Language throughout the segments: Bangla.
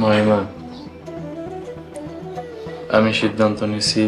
মহিমা আমি সিদ্ধান্ত নিছি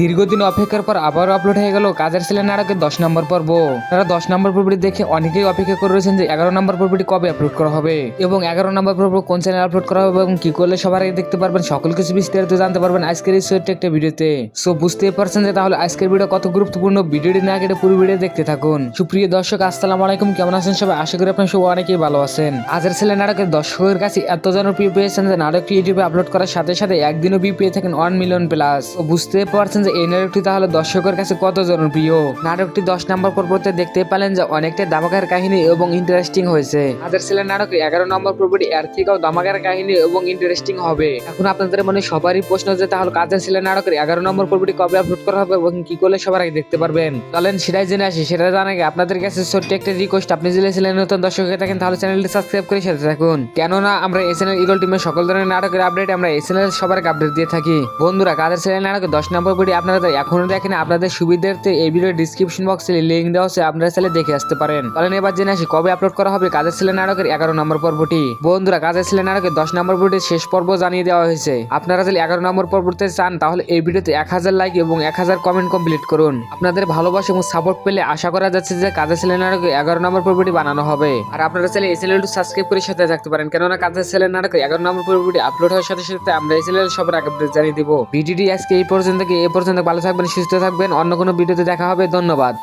দীর্ঘদিন অপেক্ষার পর আবারও আপলোড হয়ে গেল কাজের ছেলে নাটকের দশ নম্বর পর্ব। তারা দশ নম্বর পর্বটি দেখে অনেকেই অপেক্ষা করে রয়েছেন যে এগারো নম্বর পর্বটি কবে আপলোড করা হবে এবং এগারো নম্বর পর্ব কোন চ্যানেল আপলোড করা হবে এবং কি করলে সবার আগে দেখতে পারবেন সকল কিছু বিস্তারিত জানতে পারবেন আজকের এই ছোট্ট একটা ভিডিওতে। সো বুঝতেই পারছেন যে তাহলে আজকের ভিডিও কত গুরুত্বপূর্ণ, ভিডিওটি না কেটে পুরো ভিডিও দেখতে থাকুন। সুপ্রিয় দর্শক, আসসালামু আলাইকুম, কেমন আছেন সবাই? আশা করি আপনার সবাই অনেকেই ভালো আছেন। কাজের ছেলে নাটকের দর্শকের কাছে এত জনপ্রিয় পেয়েছেন যে নাটকটি ইউটিউবে আপলোড করার সাথে সাথে একদিনও ভিউ পেয়ে থাকেন ওয়ান মিলিয়ন প্লাস বুঝতে পারছেন যে এই নাটকটি তাহলে দর্শকের কাছে কত জনপ্রিয় নাটকটি দশ নম্বর পর্বতে দেখতে পেলেন যে অনেকটা দামাকার কাহিনী এবং ইন্টারেস্টিং হয়েছে। কাজের ছেলে নাটকের এগারো নম্বর পর্বটি এর থেকেও দামাকার কাহিনী এবং ইন্টারেস্টিং হবে। এখন আপনাদের মনে সবারই প্রশ্ন যে তাহলে কাজের ছেলে নাটকের এগারো নম্বর পর্বটি কবে আপলোড করা হবে এবং কি করলে সবার আগে দেখতে পারবেন? চলেন সেটাই জেনে আসি, সেটা জানার আগে আপনাদের কাছে ছোট্ট একটা রিকোয়েস্ট আপনি যদি ছিলেন নতুন দর্শক হয়ে থাকেন তাহলে চ্যানেলটি সাবস্ক্রাইব করে সাথে থাকুন। কেননা আমরা এই চ্যানেল ইগল টিমের সকল ধরনের নাটকের আপডেট আমরা এই চ্যানেল সবার আপডেট দিয়ে থাকি। বন্ধুরা কাদের চ্যানেল নাটকের দশ নম্বর ভিডিও আপনারা এখনও দেখেন, আপনাদের সুবিধার্থে এই ভিডিও ডিসক্রিপশন বক্সে লিঙ্ক দেওয়া আছে, আপনারা চাইলে দেখে আসতে পারেন। চলেন এবার জেনে আসি, কবে আপলোড করা হবে কাদের ছেলে নাটকের এগারো নম্বর পর্বটি। বন্ধুরা কাদের ছেলে নাটকের দশ নম্বর পর্বটির শেষ পর্ব জানিয়ে দেওয়া হয়েছে। আপনারা যদি এগারো নম্বর পর্বতে চান, তাহলে এই ভিডিওতে এক হাজার লাইক এবং এক হাজার কমেন্ট কমপ্লিট করুন। আপনাদের ভালোবাসা এবং সাপোর্ট পেলে আশা করা যাচ্ছে যে কাজের ছেলে নাটকের এগারো নম্বর পর্বটি বানানো হবে। আর আপনারা চাইলে এই চ্যানেলটি সাবস্ক্রাইব করে সাথে থাকতে পারেন, কেননা কাজের ছেলে নাটকের এগারো নম্বর পর্বটি আপলোড হওয়ার সাথে সাথে আমরা এই চ্যানেল সবার আগে জানিয়ে দিব। ভিডিওটি আজকে এই পর্যন্ত এই পর্যন্ত ভালো থাকবেন সুস্থ থাকবেন। অন্য কোনো ভিডিওতে দেখা হবে। ধন্যবাদ।